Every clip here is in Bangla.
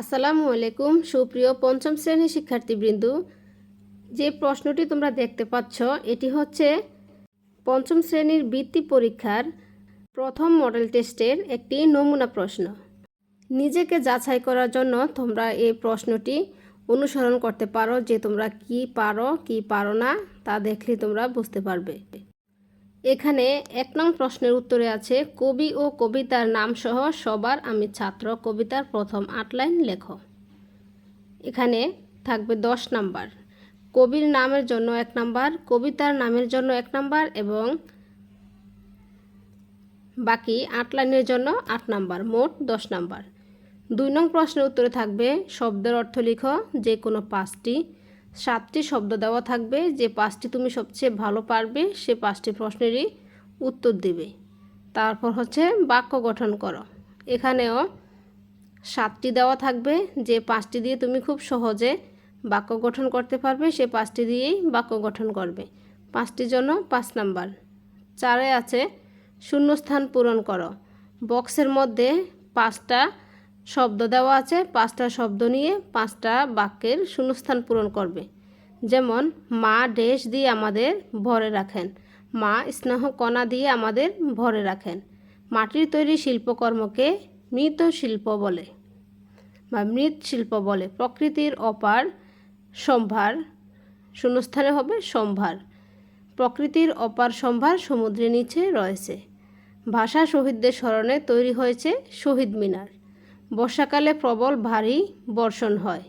আসসালামু আলাইকুম, সুপ্রিয় পঞ্চম শ্রেণির শিক্ষার্থীবৃন্দ। যে প্রশ্নটি তোমরা দেখতে পাচ্ছ, এটি হচ্ছে পঞ্চম শ্রেণির বৃত্তি পরীক্ষার প্রথম মডেল টেস্টের একটি নমুনা প্রশ্ন। নিজেকে যাচাই করার জন্য তোমরা এই প্রশ্নটি অনুসরণ করতে পারো যে তোমরা কি পারো কি পারো না, তা দেখলে তোমরা বুঝতে পারবে। এখানে এক নং প্রশ্নের উত্তরে আছে, কবি ও কবিতার নাম সহ সবার আমি ছাত্র, কবিতার প্রথম আট লাইন লেখো এখানে থাকবে দশ নাম্বার। কবির নামের জন্য এক নাম্বার, কবিতার নামের জন্য এক নাম্বার এবং বাকি আট লাইনের জন্য আট নাম্বার, মোট দশ নাম্বার। দুই নং প্রশ্নের উত্তরে থাকবে, শব্দের অর্থ লিখো, যে কোনো পাঁচটি সাতটি শব্দ দেওয়া থাকবে। যে পাঁচটি তুমি সবচেয়ে ভালো পারবে, সে পাঁচটি প্রশ্নেরই উত্তর দেবে। তারপর হচ্ছে বাক্য গঠন করো। এখানেও সাতটি দেওয়া থাকবে। যে পাঁচটি দিয়ে তুমি খুব সহজে বাক্য গঠন করতে পারবে, সে পাঁচটি দিয়েই বাক্য গঠন করবে। পাঁচটির জন্য পাঁচ নাম্বার। চারে আছে শূন্যস্থান পূরণ করো। বক্সের মধ্যে পাঁচটা শব্দ দেওয়া আছে, পাঁচটা শব্দ নিয়ে পাঁচটা বাক্যের শূন্যস্থান পূরণ করবে। যেমন, মা ডেশ দিয়ে আমাদের ভরে রাখেন, মা স্নেহ কণা দিয়ে আমাদের ভরে রাখেন, মাটির তৈরি শিল্পকর্মকে মৃত শিল্প বলে বা মৃৎ শিল্প বলে। প্রকৃতির অপার সম্ভার শূন্যস্থানে হবে সম্ভার। প্রকৃতির অপার সম্ভার সমুদ্রের নিচে রয়েছে। ভাষা শহীদদের স্মরণে তৈরি হয়েছে শহীদ মিনার। বর্ষাকালে প্রবল ভারী বর্ষণ হয়।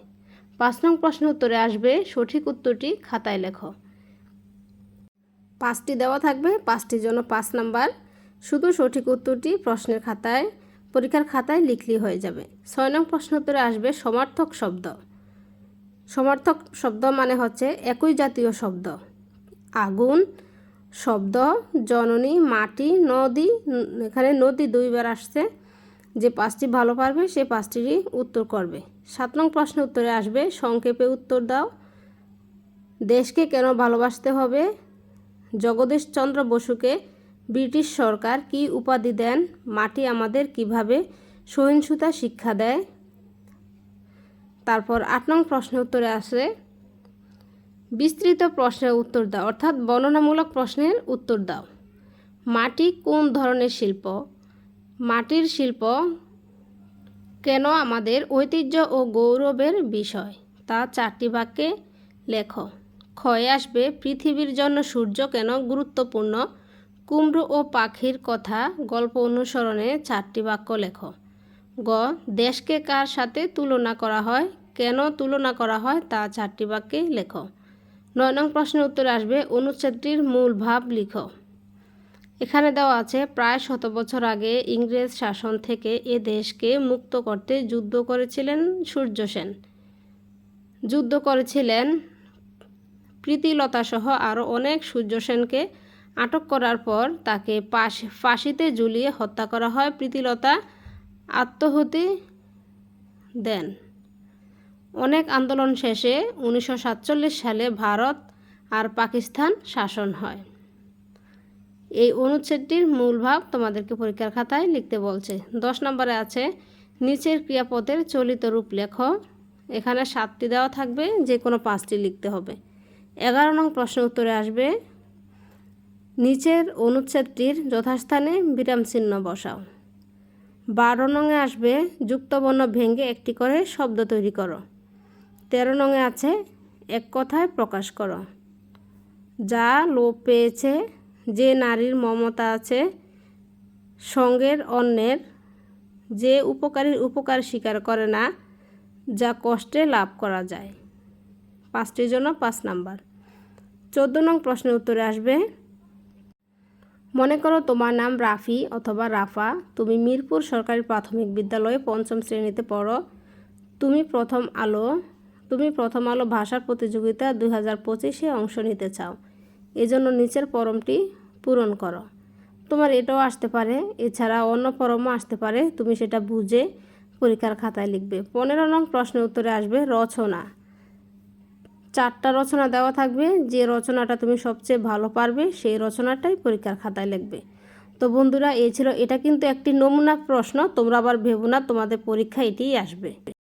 পাঁচ নং প্রশ্ন উত্তরে আসবে, সঠিক উত্তরটি খাতায় লেখো। পাঁচটি দেওয়া থাকবে, পাঁচটির জন্য পাঁচ নাম্বার। শুধু সঠিক উত্তরটি প্রশ্নের খাতায়, পরীক্ষার খাতায় লিখলি হয়ে যাবে। ছয় নং প্রশ্ন উত্তরে আসবে, সমার্থক শব্দ। সমার্থক শব্দ মানে হচ্ছে একই জাতীয় শব্দ। আগুন, শব্দ, জননী, মাটি, নদী এখানে নদী দুইবার আসছে। যে পাঁচটি ভালো পারবে, সে পাঁচটিরই উত্তর করবে। সাত নং প্রশ্ন উত্তরে আসবে, সংক্ষেপে উত্তর দাও। দেশকে কেন ভালোবাসতে হবে? জগদীশচন্দ্র বসুকে ব্রিটিশ সরকার কি উপাধি দেন? মাটি আমাদের কীভাবে সহিংসতা শিক্ষা দেয়? তারপর আট নং প্রশ্ন উত্তরে আসে, বিস্তৃত প্রশ্নের উত্তর দাও, অর্থাৎ বর্ণনামূলক প্রশ্নের উত্তর দাও। মাটি কোন ধরনের শিল্প? মাটির শিল্প কেন আমাদের ঐতিহ্য ও গৌরবের বিষয়? তা চারটি বাক্যে লেখো। ক্ষয়ে আসবে পৃথিবীর জন্য সূর্য কেন গুরুত্বপূর্ণ? কুমড়ো ও পাখির কথা গল্প অনুসরণে চারটি বাক্য লেখ। গ, দেশকে কার সাথে তুলনা করা হয়? কেন তুলনা করা হয়? তা চারটি বাক্যে লেখো। নয় নং প্রশ্নের উত্তর আসবে অনুচ্ছেদটির মূল ভাব লিখো। এখানে দেওয়া আছে, প্রায় শত বছর আগে ইংরেজ শাসন থেকে এ দেশকে মুক্ত করতে যুদ্ধ করেছিলেন সূর্য সেন। যুদ্ধ করেছিলেন প্রীতিলতা সহ আরও অনেক সূর্য সেনকে। আটক করার পর তাকে পাশ, ফাঁসিতে ঝুলিয়ে হত্যা করা হয় প্রীতিলতা আত্মহতি দেন। অনেক আন্দোলন শেষে উনিশশো সাতচল্লিশ সালে ভারত আর পাকিস্তান শাসন হয়। এই অনুচ্ছেদটির মূল ভাব তোমাদেরকে পরীক্ষার খাতায় লিখতে বলছে। দশ নম্বরে আছে, নিচের ক্রিয়াপদের চলিত রূপ লেখো। এখানে সাতটি দেওয়া থাকবে যে কোনো পাঁচটি লিখতে হবে। এগারো নং প্রশ্ন উত্তরে আসবে, নিচের অনুচ্ছেদটির যথাস্থানে বিরাম চিহ্ন বসাও। বারো নঙে আসবে, যুক্তবর্ণ ভেঙে একটি করে শব্দ তৈরি করো। তেরো নঙে আছে, এক কথায় প্রকাশ করো। যা লোপ পেয়েছে যে নারীর মমতা আছে, সঙ্গের অন্যের, যে উপকারীর উপকার স্বীকার করে না, যা কষ্টে লাভ করা যায়। পাঁচটির জন্য পাঁচ নাম্বার। চোদ্দ নং প্রশ্নের উত্তরে আসবে, মনে করো তোমার নাম রাফি অথবা রাফা, তুমি মিরপুর সরকারি প্রাথমিক বিদ্যালয়ে পঞ্চম শ্রেণীতে পড়ো, তুমি প্রথম আলো, তুমি প্রথম আলো ভাষার প্রতিযোগিতা দুই হাজার পঁচিশে অংশ নিতে চাও, এজন্য নিচের ফরমটি পূরণ করো। তোমার এটাও আসতে পারে, এছাড়া অন্য ফরমও আসতে পারে, তুমি সেটা বুঝে পরীক্ষার খাতায় লিখবে। পনেরো নং প্রশ্নের উত্তরে আসবে, রচনা। চারটা রচনা দেওয়া থাকবে, যে রচনাটা তুমি সবচেয়ে ভালো পারবে, সেই রচনাটাই পরীক্ষার খাতায় লিখবে। তো বন্ধুরা এই ছিল, এটা কিন্তু একটি নমুনা প্রশ্ন, তোমরা আবার ভেবো না, তোমাদের পরীক্ষা এটিই আসবে।